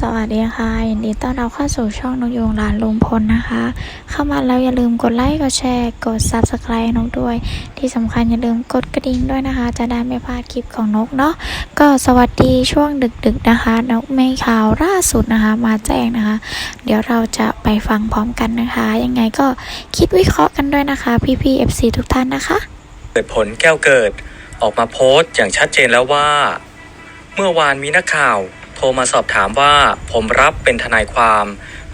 สวัสดีค่ะยินดีต้อนรับเข้าสู่ช่องนกยูงหลานลุงพลนะคะ เข้ามาแล้วอย่าลืมกดไลค์กดแชร์กด subscribe นกด้วย ที่สำคัญอย่าลืมกดกระดิ่งด้วยนะคะ จะได้ไม่พลาดคลิปของนกเนาะก็สวัสดีช่วงดึกๆนะคะ นกไม่ข่าวล่าสุดนะคะ มาแจ้งนะคะ เดี๋ยวเราจะไปฟังพร้อมกันนะคะ ยังไงก็คิดวิเคราะห์กันด้วยนะคะพี่ๆ FC ทุกท่านนะคะเกิดผลแก้วเกิดออกมาโพสต์อย่างชัดเจนแล้วว่า เมื่อวานมีนักข่าว โทรมาสอบถามว่าผมรับเป็นทนายความ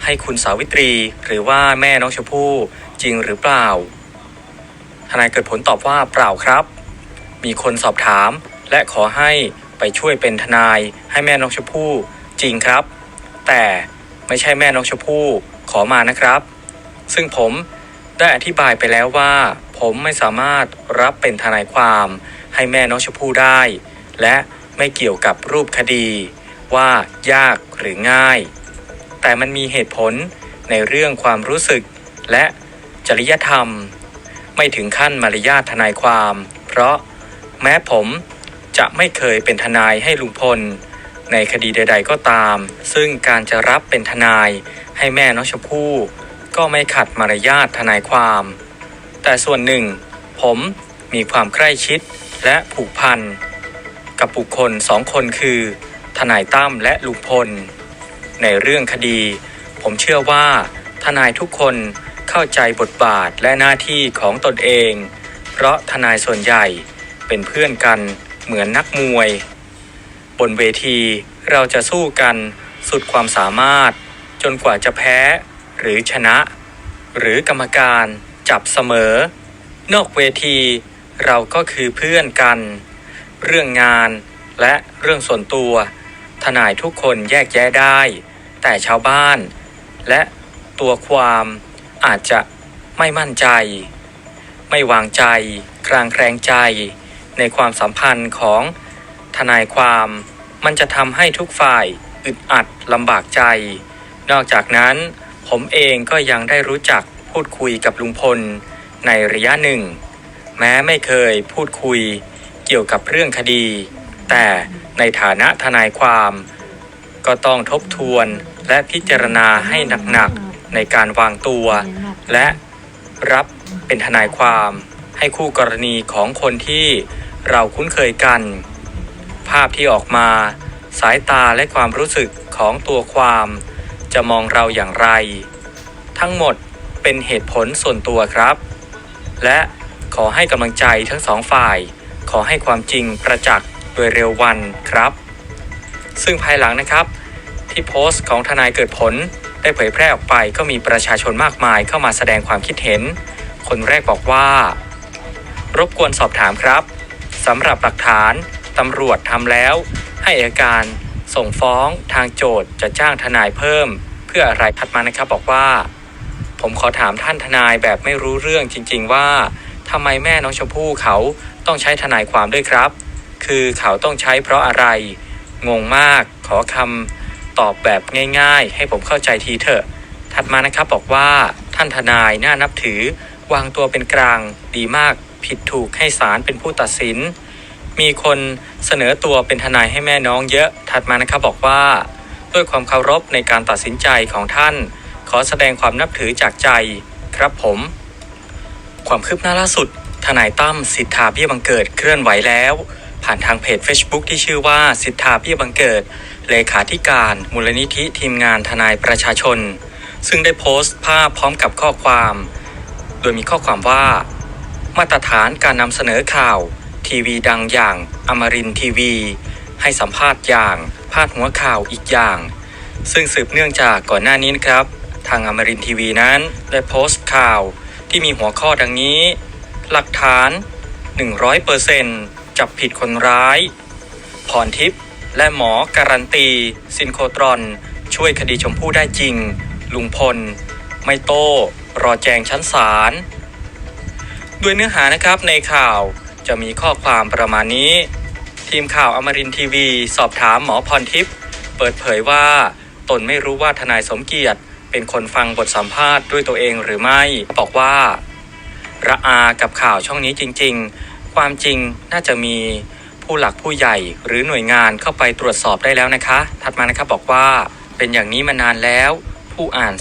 ให้คุณสาวิตรี หรือว่าแม่น้องชมพู่จริงหรือเปล่า ทนายเกิดผลตอบว่าเปล่าครับ มีคนสอบถาม และขอให้ไปช่วยเป็นทนายให้แม่น้องชมพู่จริงครับ แต่ไม่ใช่แม่น้องชมพู่ขอมานะครับ ซึ่งผมได้อธิบายไปแล้วว่า ผมไม่สามารถรับเป็นทนายความให้แม่น้องชมพู่ได้ และไม่เกี่ยวกับรูปคดี ว่ายากหรือง่าย แต่มันมีเหตุผลในเรื่องความรู้สึกและจริยธรรม ไม่ถึงขั้นมารยาททนายความ เพราะแม้ผมจะไม่เคยเป็นทนายให้ลุงพล ในคดีใด ๆ ก็ตาม ซึ่งการจะรับเป็นทนายให้แม่น้องชมพู่ก็ไม่ขัดมารยาททนายความ แต่ส่วนหนึ่ง ผมมีความใกล้ชิดและผูกพัน กับบุคคลสองคนคือ ทนายตั้มและลุงพล ในเรื่องคดี ผมเชื่อว่าทนายทุกคนเข้าใจบทบาทและหน้าที่ของตนเอง เพราะทนายส่วนใหญ่เป็นเพื่อนกันเหมือนนักมวย บนเวทีเราจะสู้กันสุดความสามารถ จนกว่าจะแพ้หรือชนะ หรือกรรมการจับเสมอ นอกเวทีเราก็คือเพื่อนกัน เรื่องงานและเรื่องส่วนตัว ทนายทุกคนแยกแยะได้ แต่ชาวบ้าน และตัวความอาจจะไม่มั่นใจ ไม่วางใจคลางแคลงใจ ในความสัมพันธ์ของทนายความมันจะทำให้ทุกฝ่ายอึดอัดลำบากใจ นอกจากนั้น ผมเองก็ยังได้รู้จักพูดคุยกับลุงพลในระยะหนึ่ง แม้ไม่เคยพูดคุยเกี่ยวกับเรื่องคดี แต่ในฐานะทนายความ ก็ต้องทบทวนและพิจารณาให้หนักๆในการวางตัว และรับเป็นทนายความให้คู่กรณีของคนที่เราคุ้นเคยกัน ภาพที่ออกมา สายตาและความรู้สึกของตัวความ จะมองเราอย่างไร ทั้งหมดเป็นเหตุผลส่วนตัวครับ และขอให้กำลังใจทั้งสองฝ่าย ขอให้ความจริงประจักษ์ โดยเร็ววันครับ ซึ่งภายหลังนะครับที่โพสต์ของทนายเกิดผลได้เผยแพร่ออกไปก็มีประชาชนมากมายเข้ามาแสดงความคิดเห็น คนแรกบอกว่า รบกวนสอบถามครับสำหรับหลักฐานตำรวจทำแล้ว ให้อัยการส่งฟ้องทางโจทย์จะจ้างทนายเพิ่ม เพื่ออะไรถัดมานะครับบอกว่า ผมขอถามท่านทนายแบบไม่รู้เรื่องจริง ๆ ว่าทำไมแม่น้องชมพู่เขาต้องใช้ทนายความด้วยครับ คือเขาต้องใช้เพราะอะไร งงมาก ขอคำตอบแบบง่ายๆ ให้ผมเข้าใจทีเถอะ ถัดมานะครับบอกว่าท่านทนายน่านับถือ วางตัวเป็นกลางดีมาก ผิดถูกให้ศาลเป็นผู้ตัดสิน มีคนเสนอตัวเป็นทนายให้แม่น้องเยอะ ถัดมานะครับบอกว่า ด้วยความเคารพในการตัดสินใจของท่าน ขอแสดงความนับถือจากใจครับผม ความคืบหน้าล่าสุดทนายตั้มสิทธาเบี้ยบังเกิดเคลื่อนไหวแล้ว ผ่านทางเพจ Facebook ที่ชื่อว่าสิทธาเบี้ยบังเกิด เลขาธิการมูลนิธิทีมงานทนายประชาชน ซึ่งได้โพสต์ภาพพร้อมกับข้อความ โดยมีข้อความว่า มาตรฐานการนำเสนอข่าว ทีวีดังอย่างอมรินทีวี ให้สัมภาษณ์อย่างพาดหัวข่าวอีกอย่าง ซึ่งสืบเนื่องจากก่อนหน้านี้นะครับ ทางอมรินทีวีนั้นได้โพสต์ข่าวที่มีหัวข้อดังนี้ หลักฐาน 100% จับผิดคนร้าย พรทิพย์และหมอการันตี ซินโคตรอน ช่วยคดีชมพู่ได้จริง ลุงพล ไม่โต้รอแจงชั้นศาลด้วยเนื้อหานะครับในข่าวจะมีข้อความประมาณนี้ ทีมข่าวอมรินทีวี สอบถามหมอพรทิพย์เปิดเผยว่าตนไม่รู้ว่าทนายสมเกียรติ เป็นคนฟังบทสัมภาษณ์ด้วยตัวเองหรือไม่ บอกว่า ระอากับข่าวช่องนี้จริง ๆ ความจริงน่าจะมีผู้หลักผู้ใหญ่หรือหน่วยงานเข้าไปตรวจสอบได้แล้วนะคะ ถัดมานะครับบอกว่าเป็นอย่างนี้มานานแล้ว ผู้อ่าน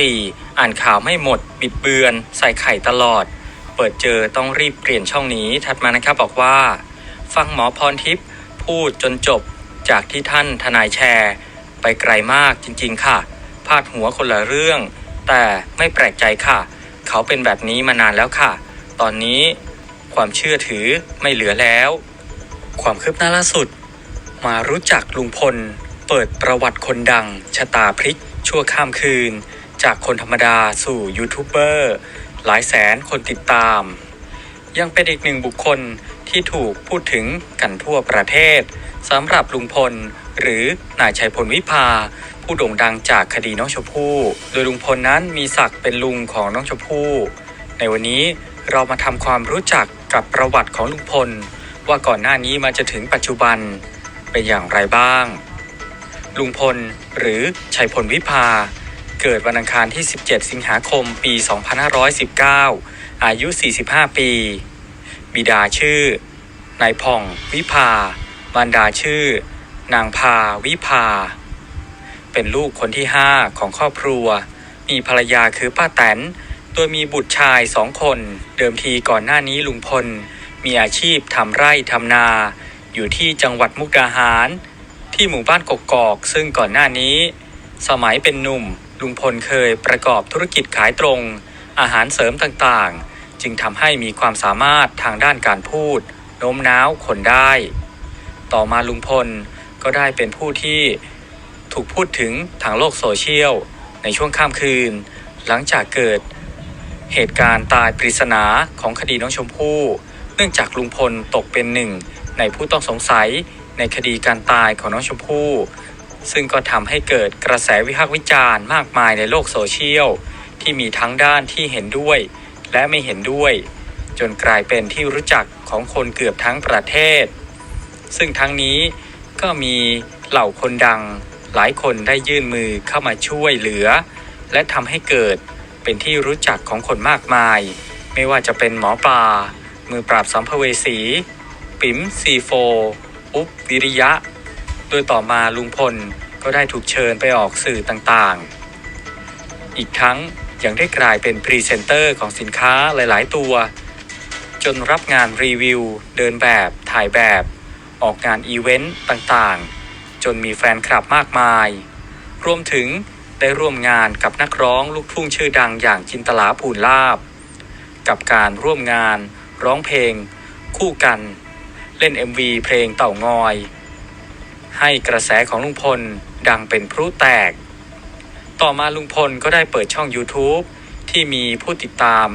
34 อ่านข่าวไม่หมด บิดเบือน ใส่ไข่ตลอด เปิดเจอต้องรีบเปลี่ยนช่องนี้ ถัดมานะครับบอกว่า ฟังหมอพรทิพย์พูดจนจบจากที่ท่านทนายแชร์ ไปไกลมากจริงๆค่ะ พาดหัวคนละเรื่อง แต่ไม่แปลกใจค่ะ เขาเป็นแบบนี้มานานแล้วค่ะ ตอนนี้ ความเชื่อถือไม่เหลือแล้ว ความคืบหน้าล่าสุด มารู้จักลุงพล เปิดประวัติคนดัง ชะตาพลิก ชั่วข้ามคืน จากคนธรรมดาสู่ยูทูบเบอร์หลายแสนคนติดตาม ยังเป็นอีกหนึ่งบุคคลที่ถูกพูดถึงกันทั่วประเทศสำหรับลุงพล หรือนายชัยพลวิภา ผู้โด่งดังจากคดีน้องชมพู่ โดยลุงพลนั้นมีศักดิ์เป็นลุงของน้องชมพู่ ในวันนี้เรามาทำความรู้จัก กับประวัติของลุงพล ว่าก่อนหน้านี้มาจะถึงปัจจุบันเป็นอย่างไรบ้าง ลุงพลหรือชัยพลวิภา เกิดวันอังคารที่ 17 สิงหาคมปี 2519 อายุ 45 ปี บิดาชื่อนายผ่องวิภามารดาชื่อ นางพาวิภา เป็นลูกคนที่ 5 ของครอบครัว มีภรรยาคือป้าแตน โดยมีบุตรชายสองคน เดิมทีก่อนหน้านี้ลุงพล มีอาชีพทำไร่ทำนา อยู่ที่จังหวัดมุกดาหาร ที่หมู่บ้านกกอก ซึ่งก่อนหน้านี้ สมัยเป็นหนุ่ม ลุงพลเคยประกอบธุรกิจขายตรง อาหารเสริมต่างๆ จึงทำให้มีความสามารถทางด้านการพูดโน้มน้าวคนได้ ต่อมาลุงพลก็ได้เป็นผู้ที่ถูกพูดถึงทางโลกโซเชียลในช่วงข้ามคืน หลังจากเกิด เหตุการณ์ตายปริศนาของคดีน้องชมพู่เนื่องจากลุงพลตกเป็นหนึ่ง ในผู้ต้องสงสัยในคดีการตายของน้องชมพู่ ซึ่งก็ทำให้เกิดกระแสวิพากษ์วิจารณ์มากมายในโลกโซเชียล ที่มีทั้งด้านที่เห็นด้วย และไม่เห็นด้วย จนกลายเป็นที่รู้จักของคนเกือบทั้งประเทศ ซึ่งทั้งนี้ก็มีเหล่าคนดังหลายคนได้ยื่นมือเข้ามาช่วยเหลือ และทำให้เกิด เป็นที่รู้จักของคนมากมาย ไม่ว่าจะเป็นหมอปลา มือปราบสัมภเวสี ปิ๋มซีโฟ อุ๊บวิริยะ โดยต่อมาลุงพลก็ได้ถูกเชิญไปออกสื่อต่างๆ อีกทั้งยังได้กลายเป็นพรีเซนเตอร์ของสินค้าหลายๆ ตัว จนรับงานรีวิว เดินแบบ ถ่ายแบบ ออกงานอีเวนต์ต่างๆ จนมีแฟนคลับมากมาย รวมถึง ได้ร่วมงานกับนักร้องลูกทุ่งชื่อดังอย่างจินตลาภูลลาบ กับการร่วมงานร้องเพลง คู่กัน เล่น MV เพลงเต่างอย ให้กระแสของลุงพลดังเป็นพลุแตก ต่อมาลุงพลก็ได้เปิดช่อง YouTube ที่มีผู้ติดตาม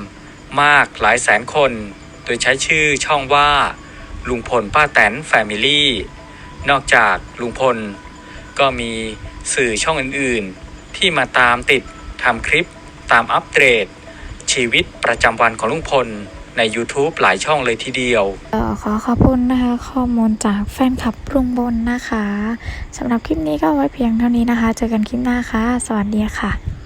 มากหลายแสนคน โดยใช้ชื่อช่องว่า ลุงพลป้าแตนแฟมิลี่นอกจากลุงพล ก็มีสื่อช่องอื่นๆ ที่มาตามติดทำคลิปตามอัปเดตชีวิตประจำวันของลุงพลใน YouTube หลายช่องเลยทีเดียวเออขอขอบคุณนะคะ ข้อมูลจากแฟนคลับลุงบนนะคะสำหรับคลิปนี้ก็ไว้เพียงเท่านี้นะคะ เจอกันคลิปหน้าค่ะ สวัสดีค่ะ